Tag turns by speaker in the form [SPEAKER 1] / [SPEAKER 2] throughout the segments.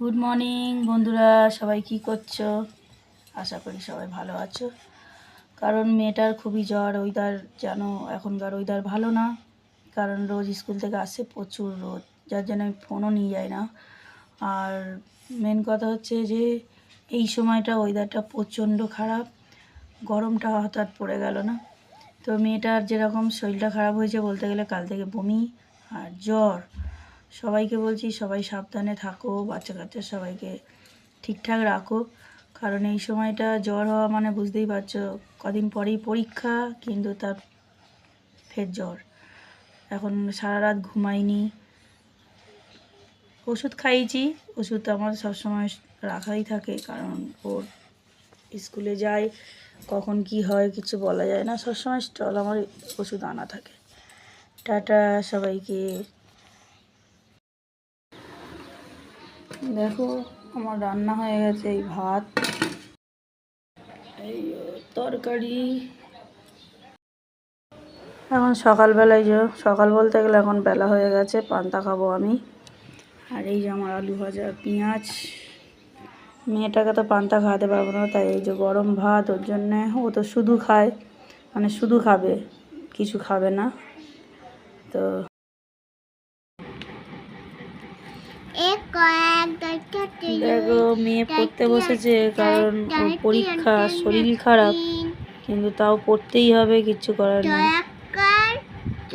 [SPEAKER 1] Good morning বন্ধুরা, সবাই কি করছ? আশা করি সবাই ভালো আছো। কারণ মেয়েটার খুবই জ্বর ওয়েদার যেন এখনকার ওয়েদার ভালো না। কারণ রোজ স্কুল থেকে আসে প্রচুর রোদ, যার জন্য আমি ফোনও নিয়ে যাই না। আর মেন কথা হচ্ছে যে, এই সময়টা ওয়েদারটা প্রচণ্ড খারাপ। গরমটা হঠাৎ পড়ে গেল না। তো মেয়েটার যেরকম শরীরটা খারাপ হয়েছে বলতে গেলে কাল থেকে বমি আর জ্বর। সবাইকে বলছি সবাই সাবধানে থাকো বাচ্চা কাচ্চা সবাইকে ঠিকঠাক রাখো। কারণ এই সময়টা জ্বর হওয়া মানে বুঝতেই পারছ, কদিন পরেই পরীক্ষা, কিন্তু তার ফের জ্বর। এখন সারা রাত ঘুমাইনি। ওষুধ খাইয়েছি, ওষুধ আমার সবসময় রাখাই থাকে, কারণ ওর স্কুলে যায়, কখন কি হয় কিছু বলা যায় না, সবসময় স্টল আমার ওষুধ আনা থাকে। টাটা, সবাইকে। দেখো আমার রান্না হয়ে গেছে, এই ভাত। এই তরকারি। এখন সকালবেলায় যে, সকাল বলতে গেলে এখন বেলা হয়ে গেছে, পান্তা খাব আমি। আর এই যে আমার আলু ভাজা পেঁয়াজ। মেয়েটাকে তো পান্তা খাওয়াতে পারব না, তাই এই যে গরম ভাত, ওর জন্যে ও তো শুধু খায় মানে শুধু খাবে, কিছু খাবে না। তো দেখো মেয়ে পড়তে বসেছে কারণ পরীক্ষা শরীর খারাপ কিন্তু তাও পড়তেই হবে কিচ্ছু করার নেই।
[SPEAKER 2] জয়াকার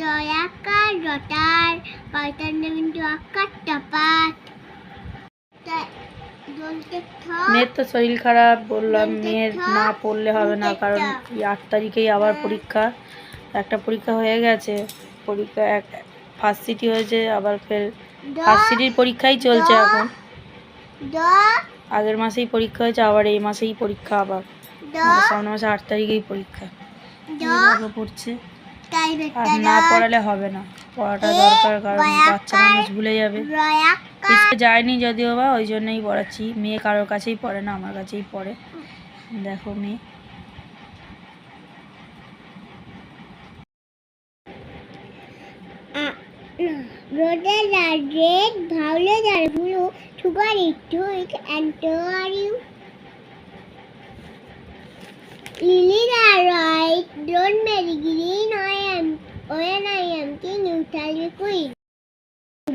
[SPEAKER 2] জয়াকার রটার পাইতান বিন্দু আকার টাপাত
[SPEAKER 1] মেয়ের তো শরীর খারাপ বললাম মেয়ের না পড়লে হবে না কারণ এই আট তারিখেই আবার পরীক্ষা একটা পরীক্ষা হয়ে গেছে পরীক্ষা এক ফার্স্ট সিটি হয়েছে আবার ফের ফার্স্ট সিটির পরীক্ষাই চলছে এখন। আগের মাসেই পরীক্ষা হয়েছে আবার এই মাসেই পরীক্ষা আবার আমাদের সামনের মাসে আট তারিখেই পরীক্ষা। পড়ছে। আর না পড়ালে হবে না। পড়াটা দরকার কারণ বাচ্চা মানুষ ভুলে যাবে। স্কুলে যায়নি যদিও বা ওই জন্যই পড়াচ্ছি। মেয়ে কারোর কাছেই পড়ে না আমার কাছেই পড়ে। দেখো মেয়ে।
[SPEAKER 2] রোদে রেড violet আর blue sugar is twig and are you? Lilies are white don't marry green I am. When I am king you tell me queen.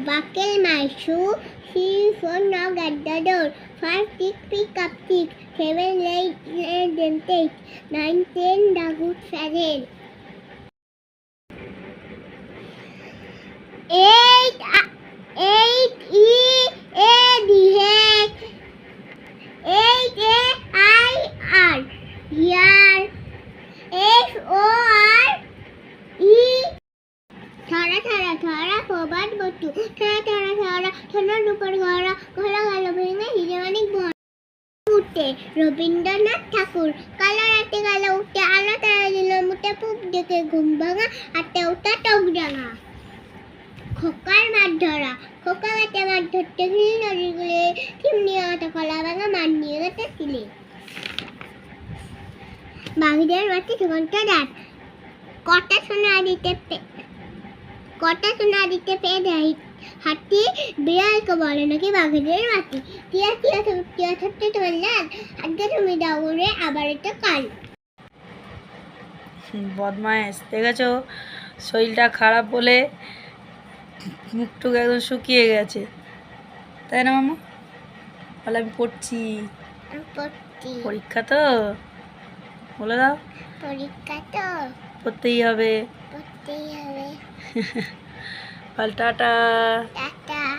[SPEAKER 2] Buckle my shoe. See phone knock at the door. Five six pick up six seven eight eight then take nine ten the good feather eight uh, eight E A I R. Here F O R E. ছড়া ছড়া ছড়া প্রবাদ বটু। ছড়া ছড়া ছড়া ছড়ার উপর ঘরা ঘোলা গেল ভেঙে হিরে অনেক ভর উঠে রবীন্দ্রনাথ ঠাকুর। কালো রাতে কালো উঠে আলো তারা দিল মুটে পুপ দেখে ঘুম ভাঙা, হাতে উঠা টক ডাঙা। মাছ ধরা। খোকা গাছে মাছ ধরতে গেলে নদীর গুলে চিমনি গাছে কলা ভাঙা মাছ নিয়ে গেছে সিলে। বাঘিদের মাঠে জীবনটা রাত। কটা সোনা দিতে কটা সোনা দিতে পেয়ে দেয় হাতি বিড়ালকে বলে নাকি বাঘিদের মাটি টিয়া টিয়া টিয়া থাকতে ধরলেন আজকে তুমি দৌড়ে আবার এটা কাল।
[SPEAKER 1] বদমায়েশ, দেখেছ? শরীরটা খারাপ বলে মুখটুক একদম শুকিয়ে গেছে। তাই না মামা? বলে আমি
[SPEAKER 2] পড়ছি।
[SPEAKER 1] পরীক্ষা তো? বলে দাও।
[SPEAKER 2] পরীক্ষা তো।
[SPEAKER 1] পড়তেই হবে।
[SPEAKER 2] পড়তেই হবে।
[SPEAKER 1] পাল্টাটা
[SPEAKER 2] টা